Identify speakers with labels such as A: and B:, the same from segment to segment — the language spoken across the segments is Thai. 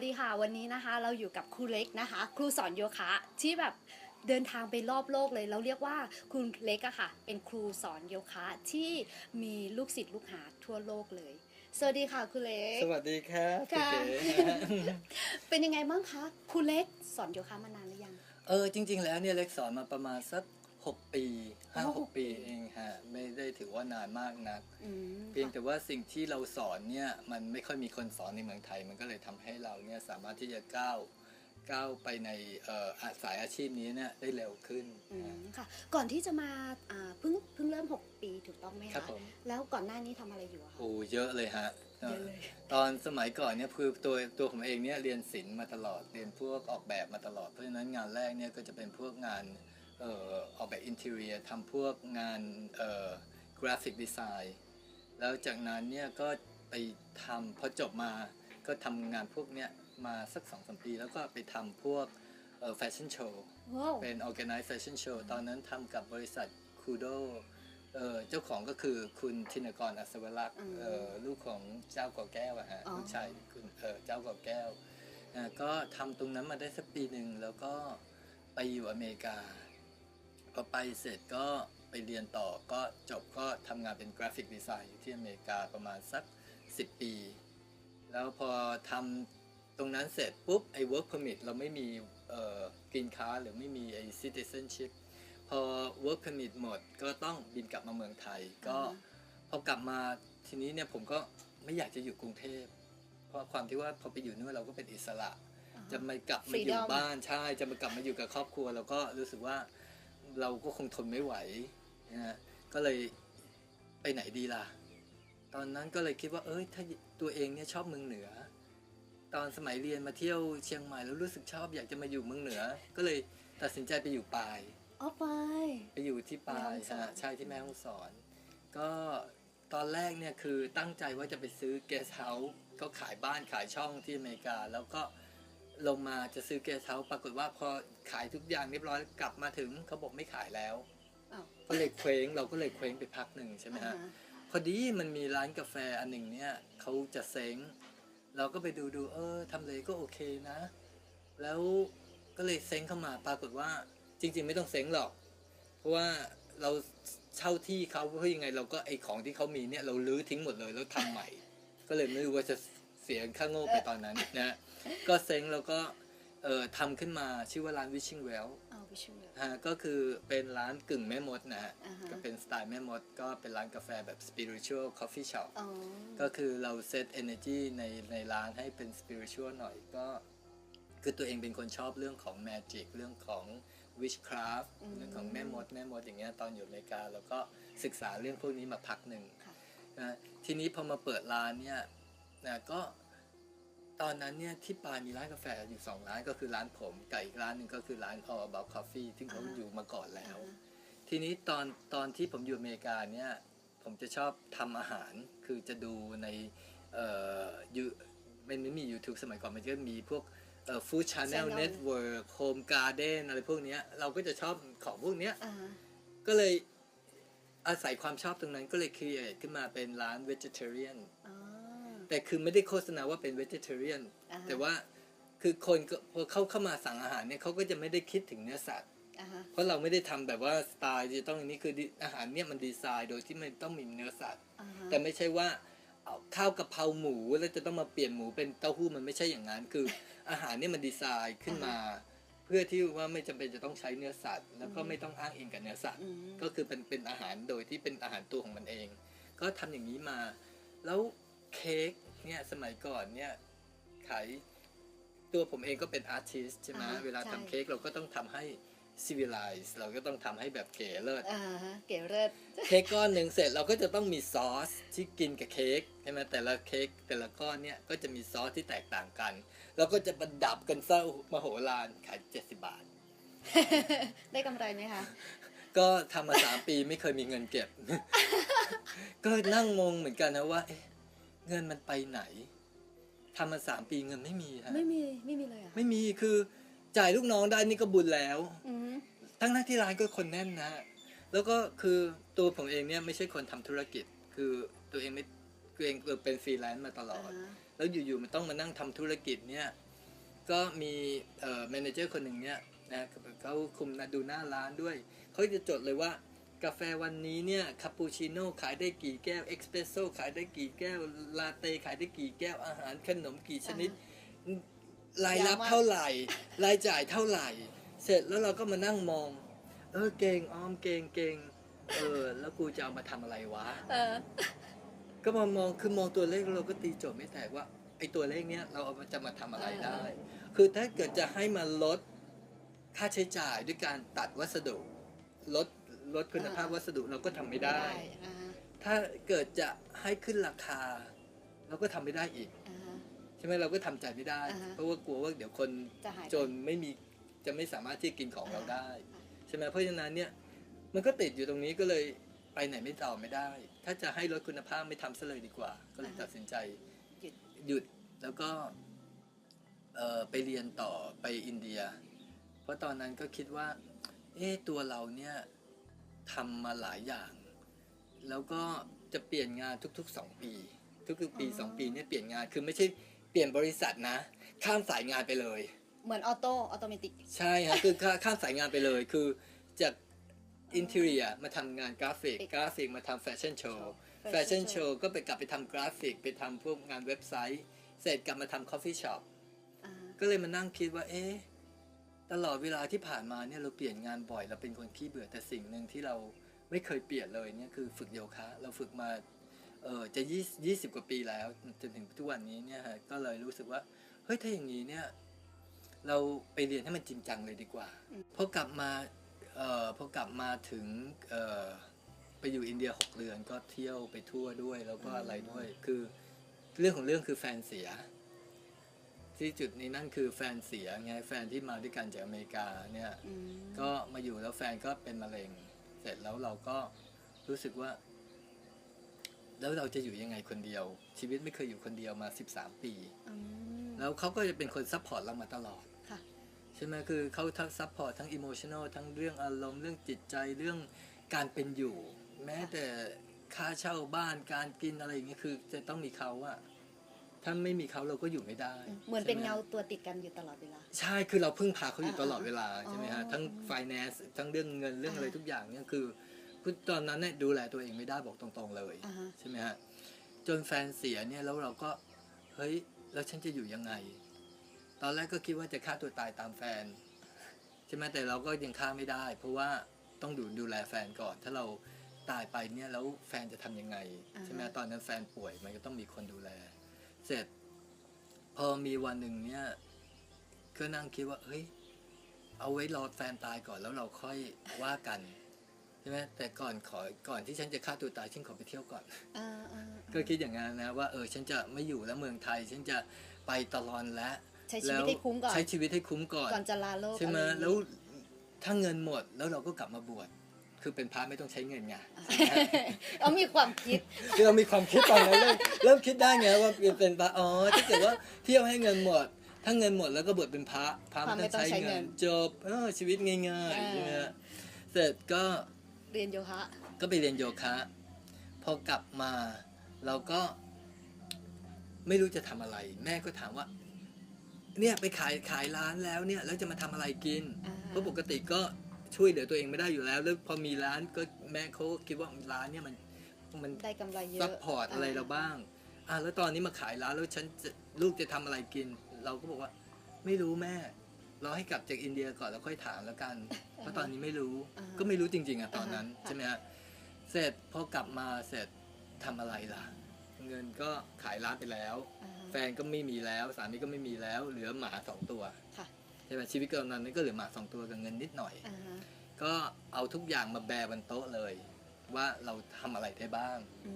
A: วัสดีค่ะ วันนี้นะคะ เราอยู่กับครูเล็กนะคะ ครูสอนโยคะที่แบบเดินทางไปรอบโลกเลย เราเรียกว่าครูเล็กอะค่ะ เป็นครูสอนโยคะที่มีลูกศิษย์ลูกหาทั่วโลกเลย สวัสดีค่ะครูเล็ก
B: สวัสดีครับ
A: ค่ะ
B: พี่เก๋
A: เป็นยังไงบ้างคะครูเล็กสอนโยคะมานานหรือยัง
B: เออจริง ๆ แล้วเนี่ยเล็กสอนมาประมาณสัก หกปีห้า
A: อ๋อ
B: หกปีเองฮะไม่ได้ถือว่านานมากนัก
A: อืม
B: เพียงแต่ว่าสิ่งที่เราสอนเนี่ยมันไม่ค่อยมีคนสอนในเมืองไทย มันก็เลยทำให้เราเนี่ยสามารถที่จะก้าวก้าวไปในเอ่ออาสายอาชีพนี้เนี่ยได้เร็วขึ้น
A: อื
B: ฮะ
A: มค่ะ ก่อนที่จะมาอ่าเพิ่งเพิ่งเริ่ม 6 ปีถูกต้องไหม
B: ครับ
A: คะ
B: ผม
A: แล้วก่อนหน้านี้ทำอะไรอยู่อะคะ
B: โอ้เยอะเลยฮะ
A: เยอะเลย
B: ตอนสมัยก่อนเนี่ยคือตัวตัวผมเองเนี่ยเรียนศิลป์มาตลอดเรียนพวกออกแบบมาตลอดเพราะฉะนั้นงานแรกเนี่ยก็จะเป็นพวกงาน เอ่อออกแบบอินเทอร์เนียทำพวกงานเอ่อกราฟิกดีไซน์แล้วจากนั้นเนี่ยก็ไปทำพอจบมาก็ทำงานพวกเนี้ยมาสักสองสมปี แล้วก็ไปทำพวกเอ่อแฟชั่นโชว์
A: ว้าว
B: เป็น organized fashion show ตอนนั้นทำกับบริษัทคูโดเอ่อเจ้าของก็คือคุณธินกรอัศวรักษ์
A: อืม
B: เอ่อลูกของเจ้าก่อแก้วอะฮะ
A: อ๋อ
B: ลูกชายคุณเอ่อเจ้าก่อแก้วอ่าก็ทำตรงนั้นมาได้สักปีหนึ่งแล้วก็ไปอยู่อเมริกา พอไปเสร็จก็ไปเรียนต่อก็จบก็ทำงานเป็นกราฟิกดีไซน์อยู่ที่อเมริกาประมาณสัก 10 ปี แล้วพอทำตรงนั้นเสร็จปุ๊บไอ้ work permit เราไม่มีเอ่อ green card หรือไม่มีไอ้ citizenship พอ work permit หมดก็ต้องบินกลับมาเมืองไทย ก็
A: อ่าฮะ
B: พอกลับมาทีนี้เนี่ยผมก็ไม่อยากจะอยู่กรุงเทพ เพราะความที่ว่าพอไปอยู่นู่นเราก็เป็นอิสระ จะมากลับมาอยู่
A: Freedom
B: บ้านใช่ จะมากลับมาอยู่กับครอบครัวเราก็รู้สึกว่า เราก็คงทนไม่ไหวนะฮะก็เลยไปไหนดีล่ะ ตอนนั้นก็เลยคิดว่า เอ้ย ถ้าตัวเองเนี่ยชอบเมืองเหนือ ตอนสมัยเรียนมาเที่ยวเชียงใหม่แล้วรู้สึกชอบอยากจะมาอยู่เมืองเหนือ ก็เลยตัดสินใจไปอยู่ปาย
A: อ๋อไป
B: ไปอยู่ที่ปาย
A: แม่ฮ่องสอน
B: ฮะใช่ที่แม่ฮ่องสอน ก็ตอนแรกเนี่ยคือตั้งใจว่าจะไปซื้อเกสเฮาส์ก็ขายบ้านขายช่องที่อเมริกา แล้วก็ ลงมาจะซื้อเกสเฮาส์ปรากฏว่าพอขายทุกอย่างเรียบร้อยกลับมาถึงเขาบอกไม่ขายแล้ว
A: อ้าว
B: ก็เลยเคว้งเราก็เลยเคว้งไปพักหนึ่งใช่ไหม
A: อ่า
B: ฮะ
A: ฮะ
B: พอดีมันมีร้านกาแฟอันหนึ่งเนี่ยเขาจะเซ้งเราก็ไปดูดูเออทำเลยก็โอเคนะ แล้วก็เลยเซ้งเข้ามาปรากฏว่าจริง ๆ ไม่ต้องเซ้งหรอก เพราะว่าเราเช่าที่เขาเพื่อยังไง เราก็ไอของที่เขามีเนี่ยเราลื้อทิ้งหมดเลยแล้วทำใหม่ ก็เลยไม่รู้ว่าจะเสียค่าโง่ไปตอนนั้นนะ ก็เซ้งแล้วก็เอ่อทำขึ้นมาชื่อว่าร้าน Wishing Well
A: เอาไปช่วย
B: ฮะก็คือเป็นร้านกึ่งแม่มดนะฮะ
A: อ่าฮะ
B: ก็เป็นสไตล์แม่มด ก็เป็นร้านกาแฟแบบ spiritual coffee shop
A: อ๋อ
B: ก็คือเราเซต energy ในในร้านให้เป็น spiritual หน่อยก็คือตัวเองเป็นคนชอบเรื่องของ magic เรื่องของ witchcraft
A: อืม
B: เรื่องของแม่มด แม่มดอย่างเงี้ยตอนอยู่อเมริกาเราก็ศึกษาเรื่องพวกนี้มาพักหนึ่ง
A: ค่ะ
B: นะทีนี้พอมาเปิดร้านเนี่ยนะก็ ตอนนั้นเนี่ยที่ปายมีร้านกาแฟอยู่สองร้านก็คือร้านผมกับอีกร้านหนึ่งก็คือร้าน All About Coffee ที่เขา
A: อ่า
B: อยู่มาก่อนแล้ว
A: อ่าฮะ
B: ทีนี้ตอนตอนที่ผมอยู่อเมริกาเนี่ยผมจะชอบทำอาหารคือจะดูในเอ่อยูมันไม่มี YouTube สมัยก่อนมันจะมีพวกเอ่อ Food Channel
A: Channel
B: Network Home Garden อะไรพวกเนี้ยเราก็จะชอบของพวกเนี้ย
A: อ่าฮะ
B: ก็เลยอาศัยความชอบตรงนั้นก็เลย create ขึ้นมาเป็นร้าน vegetarian
A: อ๋อ
B: แต่คือไม่ได้โฆษณาว่าเป็น vegetarian
A: อ่าฮะ
B: แต่ว่าคือคนก็พอเขาเข้ามาสั่งอาหารเนี่ยเขาก็จะไม่ได้คิดถึงเนื้อสัตว์
A: อ่าฮะ
B: เพราะเราไม่ได้ทำแบบว่าสไตล์จะต้องอย่างนี้คือดิอาหารเนี่ยมันดีไซน์โดยที่ไม่ต้องมีเนื้อสัตว์
A: อ่าฮะ
B: แต่ไม่ใช่ว่าเอาข้าวกะเพราหมูแล้วจะต้องมาเปลี่ยนหมูเป็นเต้าหู้มันไม่ใช่อย่างนั้นคือ อาหารเนี่ยมันดีไซน์ขึ้นมา เพื่อที่ว่าไม่จำเป็นจะต้องใช้เนื้อสัตว์ แล้วก็ไม่ต้องอ้างอิงกับเนื้อสัตว์
A: อืม
B: ก็คือเป็นเป็นอาหารโดยที่เป็นอาหารตัวของมันเอง ก็ทำอย่างนี้มา แล้วเค้ก เนี่ยสมัยก่อนเนี่ยขายตัวผมเองก็เป็นอาร์ติสใช่ไหม
A: อ่า
B: เวลา
A: ใช่
B: ทำเค้กเราก็ต้องทำให้ civilize เราก็ต้องทำให้แบบเก๋เลิศ
A: อ่าฮะเก๋เลิศ
B: เค้กก้อนหนึ่งเสร็จเราก็จะต้องมีซอสที่กินกับเค้กใช่ไหมแต่ละเค้กแต่ละก้อนเนี่ยก็จะมีซอสที่แตกต่างกัน แล้วก็จะประดับกันเศร้ามโหฬารขาย70บาท
A: ได้กำไรไหมคะ
B: ก็ทำมาสามปีไม่เคยมีเงินเก็บ ก็นั่งงงเหมือนกันนะว่าเอ๊ะ เงินมันไปไหนทำมาสามปีเงินไม่มีฮะ
A: ไม่มีไม่มีเลยเหรอะ
B: ไม่มีคือจ่ายลูกน้องได้นี่ก็บุญแล้ว
A: อืม
B: ทั้งหน้าที่ร้านก็คนแน่นนะแล้วก็คือตัวผมเองเนี่ยไม่ใช่คนทำธุรกิจ คือตัวเองไม่ตัวเองเป็นฟรีแลนซ์มาตลอด
A: อ่าฮะ
B: แล้วอยู่ๆมันต้องมานั่งทำธุรกิจเนี่ย ก็มีเอ่อแมเนเจอร์คนหนึ่งเนี่ยนะเขาคุมดูหน้าร้านด้วย เขาจะจดเลยว่า กาแฟวันนี้เนี่ยคาปูชิโน่ขายได้กี่แก้วเอ็กซ์เพรสโซ่ขายได้กี่แก้วลาเต้ขายได้กี่แก้วอาหารขนมกี่ชนิด รายรับเท่าไหร่ รายจ่ายเท่าไหร่ เสร็จแล้วเราก็มานั่งมอง เออเก่งออมเก่งเก่งเออ แล้วกูจะเอามาทำอะไรวะ
A: เออ
B: ก็มามองคือมองตัวเลขแล้วเราก็ตีโจทย์ไม่แตกว่าไอ้ตัวเลขเนี้ยเราเอามาจะมาทำอะไรได้ คือถ้าเกิดจะให้มันลดค่าใช้จ่ายด้วยการตัดวัสดุลด ลดคุณภาพ
A: อ่า
B: วัสดุเราก็ทำไม่ได้
A: อ่า
B: ถ้าเกิดจะให้ขึ้นราคา เราก็ทำไม่ได้อีก
A: อ่า
B: ใช่ไหมเราก็ทำใจไม่ได้
A: อ่าฮะ
B: เพราะว่ากลัวว่าเดี๋ยวคน
A: จะหายไป
B: จนไม่มีจะไม่สามารถที่จะกินของเราได้
A: อ่า
B: ใช่ไหมเพราะฉะนั้นเนี่ยมันก็ติดอยู่ตรงนี้ก็เลยไปไหนไม่ต่อไม่ได้ ถ้าจะให้ลดคุณภาพไม่ทำซะเลยดีกว่า ก็เลยตัดสินใจ
A: หยุด
B: หยุดแล้วก็เอ่อไปเรียนต่อไปอินเดีย เพราะตอนนั้นก็คิดว่า เอ๊ะตัวเราเนี่ย ทำมาหลายอย่าง แล้วก็จะเปลี่ยนงานทุกๆสองปี ทุกๆปีสองปีเนี่ยเปลี่ยนงานคือไม่ใช่เปลี่ยนบริษัทนะ ข้ามสายงานไปเลย
A: เหมือนออโต้ออโตเมติก
B: ใช่ครับคือข้าข้ามสายงานไปเลยคือจากอินเท i รียมาทำงานกราฟิกกราฟิกมาทำแฟชั่นโชว์แฟชั่นโชว์ก็ไปกลับไปทำกราฟิกไปทำพวกงานเว็บไซต์ เสร็จกลับมาทำคอฟฟี่ช็อป
A: อ่า
B: ก็เลยมานั่งคิดว่าเอ๊ะ ตลอดเวลาที่ผ่านมาเนี่ยเราเปลี่ยนงานบ่อยเราเป็นคนขี้เบื่อแต่สิ่งหนึ่งที่เราไม่เคยเปลี่ยนเลยเนี่ยคือฝึกโยคะ เราฝึกมาเออจะยี่ยี่สิบกว่าปีแล้วจนถึงทุกวันนี้เนี่ยฮะก็เลยรู้สึกว่าเฮ้ยถ้าอย่างนี้เนี่ยเราไปเรียนให้มันจริงจังเลยดีกว่าพอกลับมาเอ่อพอกลับมาถึงเอ่อไปอยู่อินเดียหกเดือนก็เที่ยวไปทั่วด้วยแล้วก็อะไรด้วยคือเรื่องของเรื่องคือแฟนเสีย ที่จุดนี้นั่นคือแฟนเสียไงแฟนที่มาด้วยกันจากอเมริกาเนี่ย
A: อืม
B: ก็มาอยู่แล้วแฟนก็เป็นมะเร็ง เสร็จแล้วเราก็รู้สึกว่า แล้วเราจะอยู่ยังไงคนเดียว ชีวิตไม่เคยอยู่คนเดียวมา13ปี
A: อืม
B: แล้วเขาก็จะเป็นคนซัพพอร์ตเรามาตลอด
A: ค่ะ
B: ใช่ไหมคือเขาทั้งซัพพอร์ตทั้งอิโมชันอลทั้งเรื่องอารมณ์เรื่องจิตใจเรื่องการเป็นอยู่ แม้แต่ค่าเช่าบ้านการกินอะไรอย่างเงี้ยคือจะต้องมีเขาอะ ถ้าไม่มีเขาเราก็อยู่ไม่ได้
A: เหมือนเป็น
B: ใช่ไเงา
A: ตัวติดกันอยู่ตลอดเวลา
B: ใช่คือเราพึ่งพาเขาอยู่
A: อ่า
B: ตลอดเวลา
A: อ่า
B: ใช่ไหม
A: อ๋
B: ฮะ
A: อ
B: ทั้ง finance ทั้งเรื่องเงินเรื่องอะไร
A: อ่า
B: ทุกอย่างเนี่ยคือคือตอนนั้นเนี่ยดูแลตัวเองไม่ได้บอกตรงๆเลย
A: อ่าฮะ
B: ใช่ไหมฮะจนแฟนเสียเนี่ยแล้วเราก็เฮ้ยแล้วฉันจะอยู่ยังไง ตอนแรกก็คิดว่าจะฆ่าตัวตายตามแฟนใช่ไหมแต่เราก็ยังฆ่าไม่ได้ เพราะว่าต้องดูดูแลแฟนก่อน ถ้าเราตายไปเนี่ยแล้วแฟนจะทำยังไง
A: อ่าฮะ
B: ใช่ไหมตอนนั้นแฟนป่วยมันก็ต้องมีคนดูแล เสร็จ พอมีวันหนึ่งเนี่ยก็นั่งคิดว่า เฮ้ย เอาไว้รอแฟนตายก่อนแล้วเราค่อยว่ากันใช่ไหมแต่ก่อนขอก่อนที่ฉันจะฆ่าตัวตายฉันขอไปเที่ยวก่อน
A: อ่าอ่า
B: ก็คิดอย่างนั้นนะว่าเออฉันจะไม่อยู่แล้วเมืองไทย ฉันจะไปตลอดและ
A: ใช้ชีวิตให้คุ้มก่อน
B: ใช้ชีวิตให้คุ้มก่อน
A: ก่อนจะลาโลก
B: ใช่ไหม
A: อะไรอย่างงี้
B: แล้วถ้าเงินหมดแล้วเราก็กลับมาบวช คือเป็นพระไม่ต้องใช้เงินไง
A: เอามีความคิด
B: คือเรามีความคิดตอนนั้นเริ่มเริ่มคิดได้ไงว่าเป็นพระอ๋อถ้าเกิดว่าเที่ยวให้เงินหมด ถ้าเงินหมดแล้วก็บวชเป็นพระพระไม่ต้องใช้เงินจบเออชีวิตง่ายๆใช่ไหมฮะเสร็จก็
A: เรียนโยคะ
B: ก็ไปเรียนโยคะพอกลับมาเราก็ไม่รู้จะทำอะไร แม่ก็ถามว่า เนี่ยไปขายขายร้านแล้วเนี่ย แล้วจะมาทำอะไรกิน
A: อ่า
B: เพราะปกติก็ ช่วยเหลือตัวเองไม่ได้อยู่แล้ว แล้วพอมีร้านก็แม่เขาก็คิดว่าร้านเนี่ยมันมัน
A: ได้กำไรเยอะ
B: ซัพพอร์ตอะไรเราบ้างอะแล้วตอนนี้มาขายร้านแล้วฉันจะลูกจะทำอะไรกิน เราก็บอกว่า ไม่รู้แม่รอให้กลับจากอินเดียก่อนแล้วค่อยถามแล้วกัน เพราะตอนนี้ไม่รู้
A: อ่า
B: ก็ไม่รู้จริง ๆอะตอนนั้น
A: อ่าฮะ
B: ใช่ไหมฮะเสร็จพอกลับมาเสร็จทำอะไรล่ะ เงินก็ขายร้านไปแล้ว
A: อ่า
B: แฟนก็ไม่มีแล้วสามีก็ไม่มีแล้ว เหลือหมาสองตัว
A: ค่ะ
B: ใช่ไหมชีวิตตอนนั้นก็เหลือหมาสองตัวกับเงินนิดหน่อย
A: อ่าฮะ
B: ก็เอาทุกอย่างมาแบร์บนโต๊ะเลย ว่าเราทำอะไรได้บ้าง
A: อื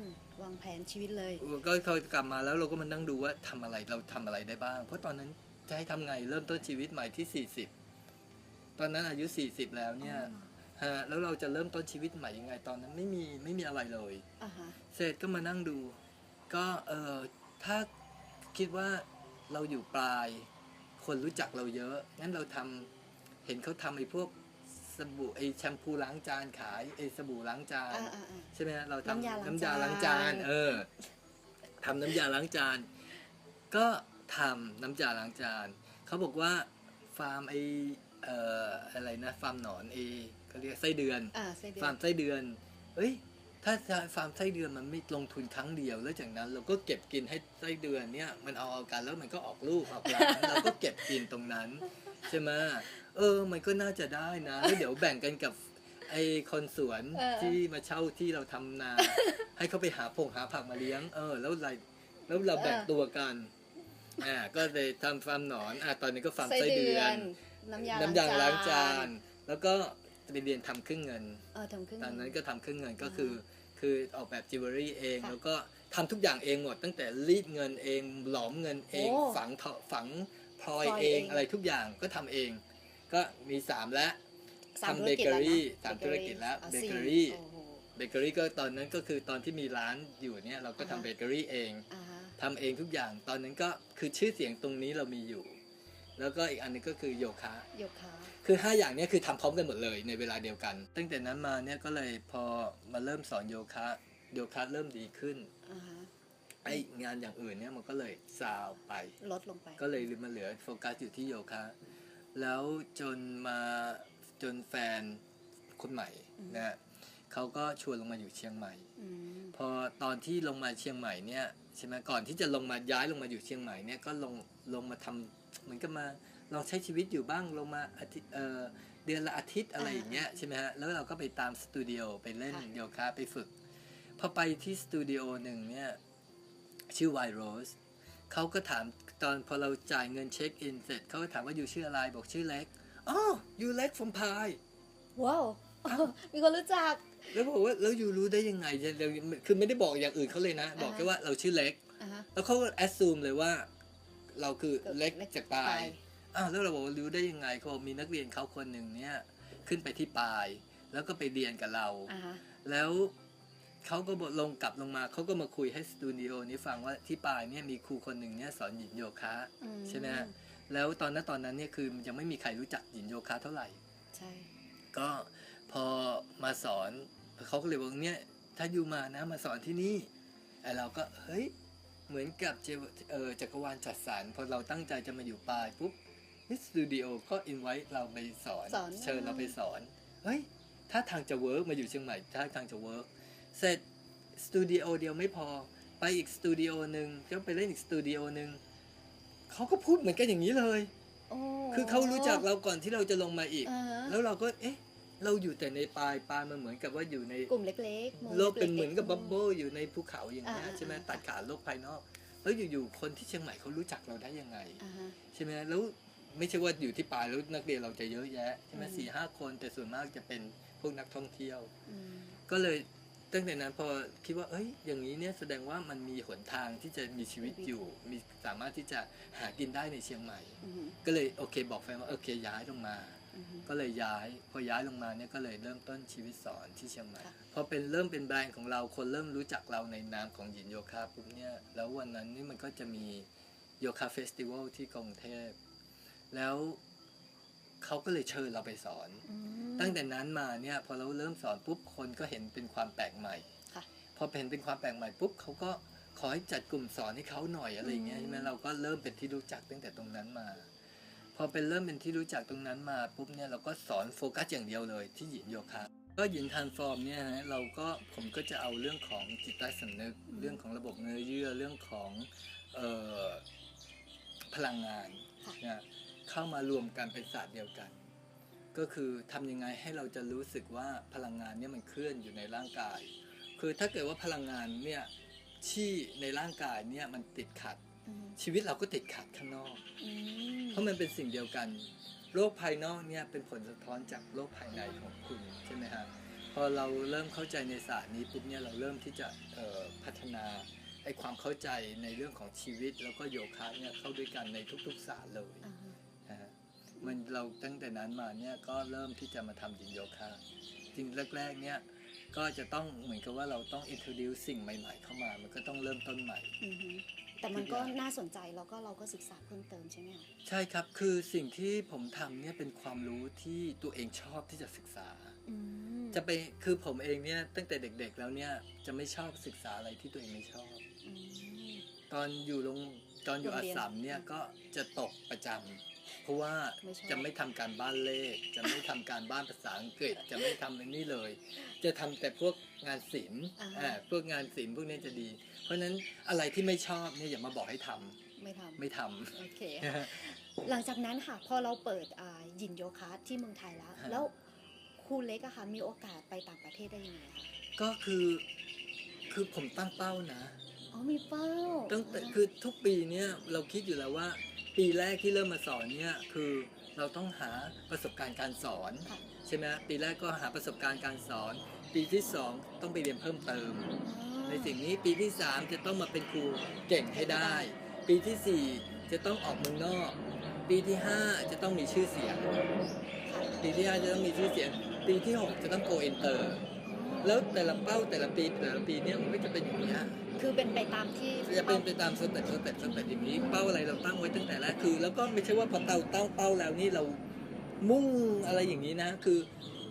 A: มวางแผนชีวิตเลย
B: ก็พอกลับมาแล้วเราก็มานั่งดูว่าทำอะไรเราทำอะไรได้บ้าง เพราะตอนนั้นจะให้ทำไงเริ่มต้นชีวิตใหม่ที่40ตอนนั้นอายุ40แล้วเนี่ยฮะแล้วเราจะเริ่มต้นชีวิตใหม่ยังไง ตอนนั้นไม่มีไม่มีอะไรเลย
A: อ่าฮะ
B: เสร็จก็มานั่งดู ก็เออถ้าคิดว่าเราอยู่ปลาย คนรู้จักเราเยอะ งั้นเราทำเห็นเขาทำไอ้พวกสบู่ไอ้แชมพูล้างจานขายไอ้สบู่ล้างจาน
A: อ่าอ่าอ่า
B: ใช่ไหมฮะเราทำ
A: น้ำยาล้าง
B: น้ำยาล้าง
A: จา
B: จานนเออทำน้ำยาล้างจาน ก็ทำน้ำยาล้างจานเขาบอกว่าฟาร์มไอเอ่ออะไรนะฟาร์มหนอนเอเขาเรียกไส้เดือน
A: อ่าไส้เดือน
B: ฟาร์มไส้เดือน เอ้ย ถ้าฟาร์มไส้เดือนมันไม่ลงทุนครั้งเดียว แล้วจากนั้นเราก็เก็บกินให้ไส้เดือนเนี่ยมันเอาเอากันแล้วมันก็ออกลูกออกหลานเราก็เก็บกินตรงนั้น ใช่ไหมเออ มันก็น่าจะได้นะแล้วเดี๋ยวแบ่งกันกับไอ้คนสวน
A: เออ
B: ที่มาเช่าที่เราทำนา ให้เขาไปหาผงหาผักมาเลี้ยง เออ แล้วอะไรแล้วเราแบ่งตัวกันอ่าก็เลยทำฟาร์มหนอนอ่าตอนนี้ก็ฟาร์มไส้เดือน
A: น้ำยา
B: น้ำยางล้างจาน แล้วก็ไปเรียนทำเครื่องเงิน
A: เออทำขึ้น
B: ตอนนั้นก็ทำเครื่องเงินก็คือ คือออกแบบจิวเวลรี่เอง
A: ค่ะ
B: แล้วก็ทำทุกอย่างเองหมด ตั้งแต่รีดเงินเอง หลอมเงินเอง
A: โอ้
B: ฝังเถาฝังพลอย
A: พลอย
B: เอง
A: เอง
B: อะไรทุกอย่างก็ทำเอง ก็มีสามแล้ว
A: สาม
B: ทำ
A: ธุ
B: เบ
A: รกิจ
B: เกอ
A: แล้ว
B: รี่
A: นะ
B: สามธุรกิจแล้ว
A: อา
B: เบ
A: สี่
B: เกอรี่
A: โอ้โห
B: เบเกอรี่ก็ตอนนั้นก็คือตอนที่มีร้านอยู่เนี่ยเราก็ทำ
A: อ่าฮะ
B: เบเกอรี่เอง
A: อ่าฮะ
B: ทำเองทุกอย่าง ตอนนั้นก็คือชื่อเสียงตรงนี้เรามีอยู่ แล้วก็อีกอันหนึงก็คือโยคะ
A: โยคะ
B: คือ 5 อย่างเนี้คือทำพร้อมกันหมดเลยในเวลาเดียวกัน ตั้งแต่นั้นมาเนี่ยก็เลยพอมาเริ่มสอนโยคะโยคะเริ่มดีขึ้น
A: อ่าฮะ
B: ไองานอย่างอื่นเนี่ยมันก็เลยซาวไป
A: ลดลงไป
B: ก็เลยมาเหลือโฟกัสอยู่ที่โยคะแล้วจนมาจนแฟนคนใหม่
A: อืม
B: นะฮะเขาก็ชวนลงมาอยู่เชียงใหม่
A: อืม
B: พอตอนที่ลงมาเชียงใหม่เนี่ยใช่ไหมก่อนที่จะลงมาย้ายลงมาอยู่เชียงใหม่เนี่ยก็ลงลงมาทำเหมือนกับมา ลองใช้ชีวิตอยู่บ้างลงมาอาทิตย์เอ่อเดือนละอาทิตย์อะไรอย่างเงี้ยใช่ไหมฮะแล้วเราก็ไปตามสตูดิโอไปเล่นโยคะไปฝึกพอไปที่สตูดิโอหนึ่งเนี่ยชื่อ White Rose เขาก็ถามตอนพอเราจ่ายเงินเช็คอินเสร็จเขาก็ถามว่าอยู่ชื่ออะไรบอกชื่อเล็กอ๋ออยู่เล็กฟอมพาย
A: ว้าวมีคนรู้จัก
B: แล้วบอกว่าแล้วอยู่รู้ได้ยังไงเราคือไม่ได้บอกอย่างอื่นเขาเลยนะ บอกแค่ว่าเราชื่อเล็ก
A: อ่าฮะ
B: แล้วเขาก็แอดซูมเลยว่า เราคือเล็ก
A: เล็ก
B: จากปลาย อ้าวแล้วเราบอกว่ารู้ได้ยังไงเขาบอกมีนักเรียนเขาคนหนึ่งเนี่ยขึ้นไปที่ปลาย แล้วก็ไปเรียนกับเรา
A: อ่าฮะ
B: แล้วเขาก็บอกลงกลับลงมาเขาก็มาคุยให้สตูดิโอนี้ฟังว่าที่ปลายเนี่ยมีครูคนหนึ่งเนี่ยสอนหยินโยคะ
A: อื
B: ใช่ไหมฮะแล้วตอนนั้นตอนนั้นเนี่ยคือยังไม่มีใครรู้จักหยินโยคะเท่าไหร่
A: ใช่
B: ก็พอมาสอนเขาก็เลยบอกเนี่ยถ้าอยู่มานะมาสอนที่นี่ไอเราก็เฮ้ยเหมือนกับเจวเออจักรวาลจัดสรรพอเราตั้งใจจะมาอยู่ปลายปุ๊บ นี่สตูดิโอก็อินไว้เราไปสอน
A: สอน
B: เชิญเราไปสอน เฮ้ย ถ้าทางจะเวิร์กมาอยู่เชียงใหม่ ถ้าทางจะเวิร์กเสร็จสตูดิโอเดียวไม่พอ ไปอีกสตูดิโอหนึ่งก็ไปเล่นอีกสตูดิโอหนึ่งเขาก็พูดเหมือนกันอย่างนี้เลย
A: โอ้
B: คือเขารู้จักเราก่อนที่เราจะลงมาอีก
A: อ่าฮะ
B: แล้วเราก็เอ๊ะ เราอยู่แต่ในปลายปลายมันเหมือนกับว่าอยู่ใน
A: กลุ่มเล็กๆมุม
B: โลกเป็น
A: ล็ๆ
B: เหมือนกับบับเบิ้ลอยู่ในภูเขาอย่างเงี้ย
A: อ่า
B: ใช่ไหม
A: อ่า
B: ตัดขาดโลกภายนอก แล้วอยู่ๆคนที่เชียงใหม่เขารู้จักเราได้ยังไง
A: อ่าฮะ
B: ใช่ไหมแล้ว ไม่ใช่ว่าอยู่ที่ปลายแล้วนักเรียนเราจะเยอะแยะใช่ไหม
A: อืม
B: สี่ห้าคนแต่ส่วนมากจะเป็นพวกนักท่องเที่ยว
A: อืม
B: ก็เลยตั้งแต่นั้นพอคิดว่า เอ้ย อย่างนี้เนี่ยแสดงว่ามันมีหนทางที่จะมีชีวิตอยู่ มีสามารถที่จะหากินได้ในเชียงใหม่
A: อืม
B: ก็เลยโอเคบอกแฟนว่าโอเคย้ายลงมา
A: อืม
B: ก็เลยย้าย พอย้ายลงมาเนี่ยก็เลยเริ่มต้นชีวิตสอนที่เชียงใหม่
A: ค่ะ
B: พอเป็นเริ่มเป็นแบรนด์ของเราคนเริ่มรู้จักเราในนามของหยินโยคะปุ๊บเนี่ย แล้ววันนั้นนี่มันก็จะมีโยคะเฟสติวัลที่กรุงเทพ แล้วเขาก็เลยเชิญเราไปสอน
A: อืม
B: ตั้งแต่นั้นมาเนี่ยพอเราเริ่มสอนปุ๊บคนก็เห็นเป็นความแปลกใหม่
A: ค่ะ
B: พอเห็นเป็นความแปลกใหม่ปุ๊บเขาก็ขอให้จัดกลุ่มสอนให้เขาหน่อยอะไรอย่างเงี้ย
A: อืม
B: ใช่ไหมเราก็เริ่มเป็นที่รู้จักตั้งแต่ตรงนั้นมา พอเป็นเริ่มเป็นที่รู้จักตรงนั้นมาปุ๊บเนี่ยเราก็สอนโฟกัสอย่างเดียวเลยที่หยินโยคะก็หยินทานฟอร์มเนี่ยฮะเราก็ผมก็จะเอาเรื่องของจิตใต้สำนึก เรื่องของระบบเนื้อเยื่อเรื่องของเอ่อพลังงาน
A: ค่ะ
B: นะ เข้ามารวมกันเป็นศาสตร์เดียวกัน ก็คือทำยังไงให้เราจะรู้สึกว่าพลังงานเนี่ยมันเคลื่อนอยู่ในร่างกาย คือถ้าเกิดว่าพลังงานเนี่ยที่ในร่างกายเนี่ยมันติดขัด
A: อืม
B: ชีวิตเราก็ติดขัดข้างนอก
A: อืม
B: เพราะมันเป็นสิ่งเดียวกันโรคภายนอกเนี่ยเป็นผลสะท้อนจากโรคภายในของคุณใช่ไหมฮะพอเราเริ่มเข้าใจในศาสตร์นี้ปุ๊บเนี่ยเราเริ่มที่จะเอ่อพัฒนาไอ้ความเข้าใจในเรื่องของชีวิต แล้วก็โยคะเนี่ยเข้าด้วยกันในทุกๆศาสตร์เลย
A: อ่าฮะ
B: นะฮะ มันเราตั้งแต่นั้นมาเนี่ยก็เริ่มที่จะมาทำยินโยคะจริงแรกๆเนี่ยก็จะต้องเหมือนกับว่าเราต้อง introduce สิ่งใหม่ ๆ เข้ามา มันก็ต้องเริ่มต้นใหม่
A: อือฮึแต่มันก็น่าสนใจแล้วก็เราก็ศึกษาเพิ่มเติมใช่ไหมคะ
B: ใช่ครับ คือสิ่งที่ผมทำเนี่ยเป็นความรู้ที่ตัวเองชอบที่จะศึกษา
A: อืม
B: จะไปคือผมเองเนี่ยตั้งแต่เด็กๆแล้วเนี่ยจะไม่ชอบศึกษาอะไรที่ตัวเองไม่ชอบ
A: อืม
B: ตอนอยู่โรงตอนอยู่
A: โร
B: อาง
A: เรียน
B: สัมเนี่ยก็จะตกประจำ เพราะว่า
A: ไม่ชอบ
B: จะไม่ทำการบ้านเลข จะไม่ทำการบ้านภาษาอังกฤษ จะไม่ทำอันนี้เลย จะทำแต่พวกงานศิลป์
A: อ่า
B: อ่าพวกงานศิลป์พวกนี้จะดี เพราะฉะนั้นอะไรที่ไม่ชอบเนี่ยอย่ามาบอกให้ทำ
A: ไม่ทำ
B: ไม่ทำ
A: โอเค หลังจากนั้นค่ะพอเราเปิดอ่ายินโยคะที่เมืองไทยแล้ว
B: ฮะ
A: แล้วครูเล็กอะค่ะมีโอกาสไปต่างประเทศได้ยังไงคะ
B: ก็คือคือผมตั้งเป้านะ
A: อ๋อมีเป้า
B: ตั้งแต่คือทุกปีเนี่ยเราคิดอยู่แล้วว่า ปีแรกที่เริ่มมาสอนเนี่ยคือเราต้องหาประสบการณ์การสอน
A: ค่ะ
B: ใช่ไหมปีแรกก็หาประสบการณ์การสอน ปีที่สองต้องไปเรียนเพิ่มเติม ในสิ่งนี้ปีที่สามจะต้องมาเป็นครูเก่งให้ได้ ปีที่สี่จะต้องออกเมืองนอก ปีที่ห้าจะต้องมีชื่อเสียง ปีที่ห้าจะต้องมีชื่อเสียง ปีที่หกจะต้องโกอินเตอร์ แล้วแต่ละเป้าแต่ละปีแต่ละปีเนี่ยมันก็จะเป็นอย่างนี้ย
A: คือเป็นไปตามที่
B: จะเป็นไปตามสเต็ปสเต็ปสเต็ปอย่างนี้ เป้าอะไรเราตั้งไว้ตั้งแต่แรกคือ แล้วก็ไม่ใช่ว่าพอเราตั้งเป้าแล้วนี่เรามุ่งอะไรอย่างนี้นะ คือ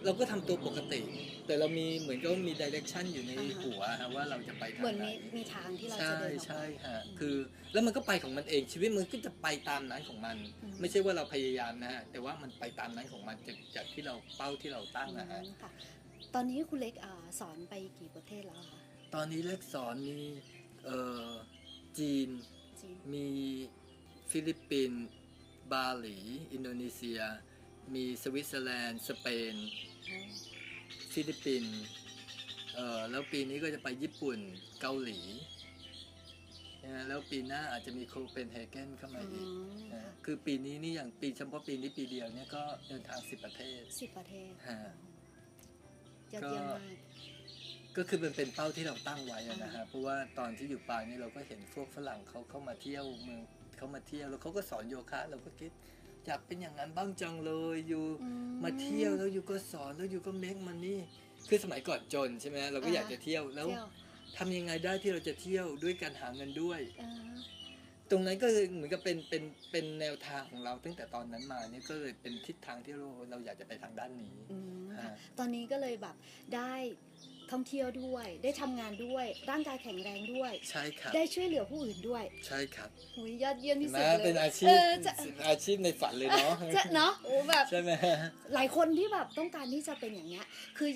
B: เราก็ทำตัวปกติ แต่เรามีเหมือนก็มีดิเรกชันอยู่ในหัวฮะว่าเราจะไปทาง
A: เหมือน
B: ไหน
A: มีมีทางที่เรา
B: ใช่
A: จะเดินออกไป
B: ใช่ฮะคือแล้วมันก็ไปของมันเองชีวิตมันก็จะไปตามนั้นของมัน
A: อืม
B: ไม่ใช่ว่าเราพยายามนะฮะแต่ว่ามันไปตามนั้นของมันจากจากที่เราเป้าที่เราตั้งนะฮะ
A: อืมค่ะ ตอนนี้ครูเล็กอ่าสอนไปกี่ประเทศแล้วอะคะ
B: ตอนนี้เล็กสอนมีเอ่อจีน
A: จีน
B: มีฟิลิปปินส์บาหลี อินโดนีเซีย มีสวิตเซอร์แลนด์ สเปน
A: อ๋อ
B: ฟิลิปปินส์เอ่อแล้วปีนี้ก็จะไปญี่ปุ่นเกาหลีนะแล้วปีหน้าอาจจะมีโคเปนเฮเกนเข้ามา
A: อ๋อ
B: อีก
A: ค่ะ
B: นะคือปีนี้นี่อย่างปีเฉพาะปีนี้ปีเดียวเนี่ยก็เดินทางสิบประเทศ
A: สิบประเทศ
B: ฮะ
A: ยอดเยี่ยมมาก
B: ก็คือมันเป็นเป้าที่เราตั้งไว้อะนะฮะเพราะว่าตอนที่อยู่ปลายนี่เราก็เห็นพวกฝรั่งเขาเข้ามาเที่ยวเมืองเขามาเที่ยวแล้วเขาก็สอนโยคะ เราก็คิดอยากเป็นอย่างนั้นบ้างจังเลยอยู่
A: อืม
B: มาเที่ยวแล้วอยู่ก็สอนแล้วอยู่ก็เมคมันนี่คือสมัยก่อนจนใช่ไหมเราก็
A: อ่า
B: อยากจะเที่ยวแล้ว
A: เที่ยว
B: ทำยังไงได้ที่เราจะเที่ยวด้วยการหาเงินด้วย
A: อ่า
B: ตรงนั้นก็คือเหมือนกับเป็นเป็นเป็นแนวทางของเราตั้งแต่ตอนนั้นมาเนี่ยก็เลยเป็นทิศทางที่เราเราอยากจะไปทางด้านนี้
A: อืม ค่ะ
B: ฮะ
A: ตอนนี้ก็เลยแบบได้ท่องเที่ยวด้วย ได้ทำงานด้วย ร่างกายแข็งแรงด้วย
B: ใช่ครับ
A: ได้ช่วยเหลือผู้อื่นด้วย
B: ใช่ครับ
A: หุยยอดเยี่ยมที่สุด
B: นะ
A: เลย
B: เป็นอาชี
A: เอ
B: พ
A: อจะ
B: อาชีพในฝันเลยเนาะ
A: จะเนาะโอ้แบบ
B: ใช่ไหม
A: หลายคนที่แบบต้องการที่จะเป็นอย่างเงี้ย คือ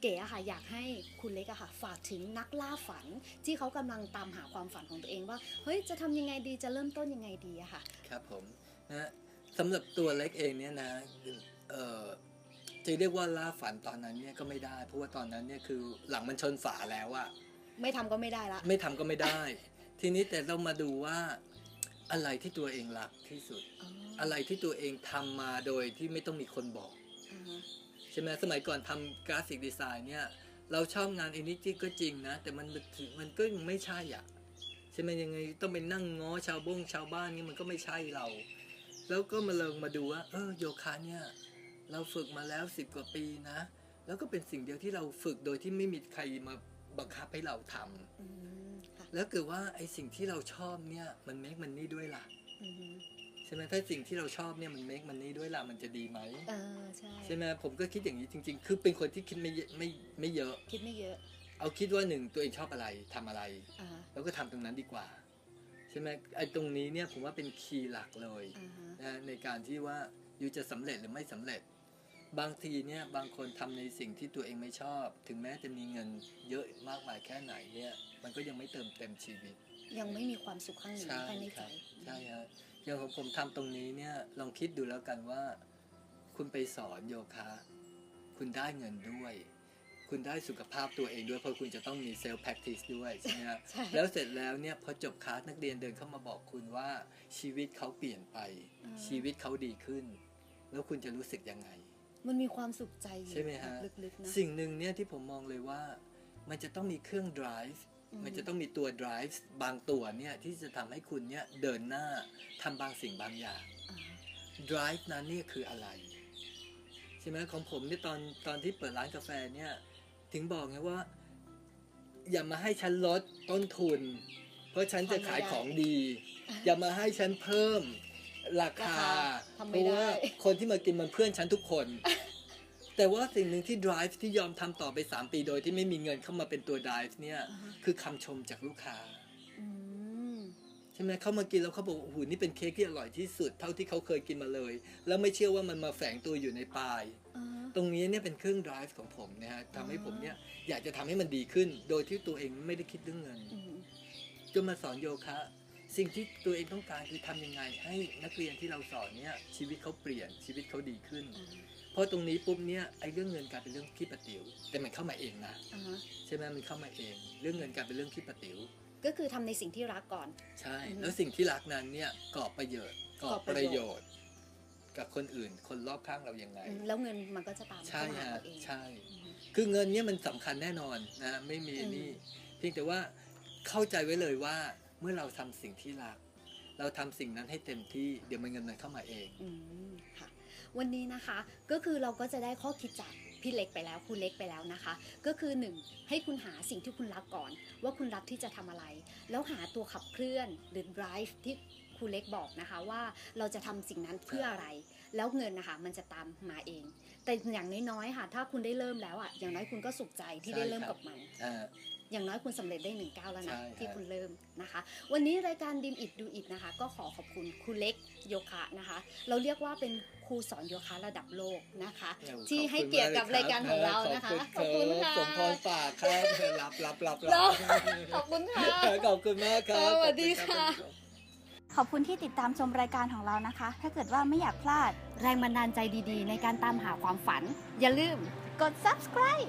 A: เก๋อะค่ะอยากให้คุณเล็กอะค่ะฝากถึงนักล่าฝันที่เขากำลังตามหาความฝันของตัวเองว่า เฮ้ยจะทำยังไงดีจะเริ่มต้นยังไงดีอะค่ะ
B: ครับผมนะสำหรับตัวเล็กเองเนี่ยนะเออ จะเรียกว่าล่าฝันตอนนั้นเนี่ยก็ไม่ได้ เพราะว่าตอนนั้นเนี่ยคือหลังมันชนฝาแล้วอะ
A: ไม่ทำก็ไม่ได้ละ
B: ไม่ทำก็ไม่ได้ ทีนี้แต่เรามาดูว่าอะไรที่ตัวเองรักที่สุด
A: อ๋อ
B: อะไรที่ตัวเองทำมาโดยที่ไม่ต้องมีคนบอก
A: อ่าฮะ
B: ใช่ไหมสมัยก่อนทำกราฟิกดีไซน์เนี่ย เราชอบงานอินิจิก็จริงนะ แต่มันมันก็ยังไม่ใช่อะใช่ไหมยังไงต้องไปนั่งง้อชาวบงชาวบ้านนี่มันก็ไม่ใช่เรา แล้วก็มาเลิงมาดูว่า เออโยคะเนี่ย เราฝึกมาแล้วสิบกว่าปีนะ แล้วก็เป็นสิ่งเดียวที่เราฝึกโดยที่ไม่มีใครมาบังคับให้เราทำ
A: อืมค่ะ
B: แล้วเกิดว่าไอสิ่งที่เราชอบเนี่ยมันเมคมันนี่ด้วยล่ะ
A: อืม
B: ใช่ไหมถ้าสิ่งที่เราชอบเนี่ยมันเมคมันนี่ด้วยล่ะมันจะดีไหม
A: เออใช่
B: ใช่ไหมผมก็คิดอย่างนี้จริง ๆ คือเป็นคนที่คิดไม่เยอะไม่ไม่เยอะ
A: คิดไม่เยอะ
B: เอาคิดว่าหนึ่งตัวเองชอบอะไรทำอะไร
A: อ่าฮะ
B: แล้วก็ทำตรงนั้นดีกว่าใช่ไหมไอ้ตรงนี้เนี่ยผมว่าเป็นคีย์หลักเลย
A: อ่าฮะ
B: นะในการที่ว่าอยู่จะสำเร็จหรือไม่สำเร็จ บางทีเนี่ยบางคนทำในสิ่งที่ตัวเองไม่ชอบ ถึงแม้จะมีเงินเยอะมากมายแค่ไหนเนี่ยมันก็ยังไม่เติมเต็มชีวิต
A: ยังไม่มีความสุขข้างใน
B: ใช่
A: ภายใน
B: ค
A: ใจ
B: รับใช่ฮะอย่างของผมทำตรงนี้เนี่ยลองคิดดูแล้วกันว่า คุณไปสอนโยคะ คุณได้เงินด้วย คุณได้สุขภาพตัวเองด้วยเพราะคุณจะต้องมีเซลล์แพคทิสด้วยใช่ไหมฮะ
A: ใช่
B: แล้วเสร็จแล้วเนี่ยพอจบคลาสนักเรียนเดินเข้ามาบอกคุณว่าชีวิตเขาเปลี่ยนไป ชีวิตเขาดีขึ้น แล้วคุณจะรู้สึกยังไง
A: มันมีความสุขใจอยู่
B: ใช่ไหมฮะ
A: ลึกๆนะ
B: สิ่งหนึ่งเนี่ยที่ผมมองเลยว่า มันจะต้องมีเครื่อง drive
A: อืม
B: มันจะต้องมีตัว drive บางตัวเนี่ยที่จะทำให้คุณเนี่ยเดินหน้าทำบางสิ่งบางอย่าง
A: อ่า
B: drive นั้นเนี่ยคืออะไร ใช่ไหมของผมเนี่ยตอนตอนที่เปิดร้านกาแฟเนี่ย ถึงบอกไงว่า อย่ามาให้ฉันลดต้นทุน เพราะฉันจะขายของดี อย่ามาให้ฉันเพิ่ม ราคา
A: ทำ
B: เพ
A: ไม่
B: ราะ
A: ได้
B: ว่าคนที่มากินมันเพื่อนฉันทุกคน แต่ว่าสิ่งหนึ่งที่ drive ที่ยอมทำต่อไป 3 ปีโดยที่ไม่มีเงินเข้ามาเป็นตัว drive เนี่ย
A: อ่าฮะ
B: คือคำชมจากลูกค้า
A: อืม
B: ใช่ไหมเขามากินแล้วเขาบอกโอ้โหนี่เป็นเค้กที่อร่อยที่สุด เท่าที่เขาเคยกินมาเลย แล้วไม่เชื่อว่ามันมาแฝงตัวอยู่ในปลาย
A: เออ
B: ตรงนี้เนี่ยเป็นเครื่อง drive ของผมนะฮะทำให้
A: อ่า
B: ผมเนี่ยอยากจะทำให้มันดีขึ้น โดยที่ตัวเองไม่ได้คิดเรื่องเงิน
A: อืม
B: จนมาสอนโยคะ สิ่งที่ตัวเองต้องการคือทำยังไง ให้นักเรียนที่เราสอนเนี่ยชีวิตเขาเปลี่ยนชีวิตเขาดีขึ้น
A: อ่า
B: เพราะตรงนี้ปุ๊บเนี่ยไอ้เรื่องเงินกลายเป็นเรื่องขี้ปะติ๋วแต่มันเข้ามาเองนะ
A: อ่า
B: ใช่ไหมมันเข้ามาเอง เรื่องเงินกลายเป็นเรื่องขี้ปะติ๋ว
A: ก็คือทำในสิ่งที่รักก่อน
B: ใช่
A: อือฮึ
B: แล้วสิ่งที่รักนั้นเนี่ยก่อประโยชน์ก่อ
A: ก่อ
B: ป
A: ประ
B: ระ
A: โย
B: โย
A: ชน์
B: ชน์ กับคนอื่น คนรอบข้างเรายังไง
A: อืมแล้วเงินมันก็จะตาม
B: ใช่
A: เข้ามาหา
B: ฮะ
A: เราเอง
B: ใช่
A: อืม
B: คือเงินเนี่ยมันสำคัญแน่นอนนะไม่มี
A: อืม
B: นี่ เพียงแต่ว่าเข้าใจไว้เลยว่า เมื่อเราทำสิ่งที่รัก เราทำสิ่งนั้นให้เต็มที่เดี๋ยวมันเงินมันเข้ามาเอง
A: อืมค่ะ วันนี้นะคะก็คือเราก็จะได้ข้อคิดจากพี่เล็กไปแล้วคุณเล็กไปแล้วนะคะ ก็คือหนึ่งให้คุณหาสิ่งที่คุณรักก่อน ว่าคุณรักที่จะทำอะไร แล้วหาตัวขับเคลื่อนหรือ drive ที่ครูเล็กบอกนะคะว่าเราจะทำสิ่งนั้นเพื่ออะไร แล้วเงินนะคะมันจะตามมาเอง แต่อย่างน้อยๆค่ะ ถ้าคุณได้เริ่มแล้วอะอย่างน้อยคุณก็สุขใจที่
B: ใช่
A: ได้เริ่ม
B: ครับ
A: กับมัน
B: อ่า
A: อย่างน้อยคุณสำเร็จได้หนึ่งก้าวแล้วนะ
B: ใช่ครับ
A: ที่คุณเริ่มนะคะ วันนี้รายการดิมอิดดูอิดนะคะ ก็ขอขอบคุณครูเล็กโยคะนะคะ เราเรียกว่าเป็นครูสอนโยคะระดับโลกนะคะ ที่ให้เกียรติกับรายการของเรานะคะ
B: ขอบคุณครับ
A: ค่ะ
B: สมพรปากครับรับรับรับ
A: เหร
B: รั
A: อบขอบคุณค่ะ
B: ขอบคุณมากครับ
A: สวัสดี
B: ขอบณรับ
A: ค่ะ
B: ท่านผู้ชม
C: ขอบคุณที่ติดตามชมรายการของเรานะคะ ถ้าเกิดว่าไม่อยากพลาด
A: แรงบันดาลใจดีๆ ในการตามหาความฝัน อย่าลืม
C: กด subscribe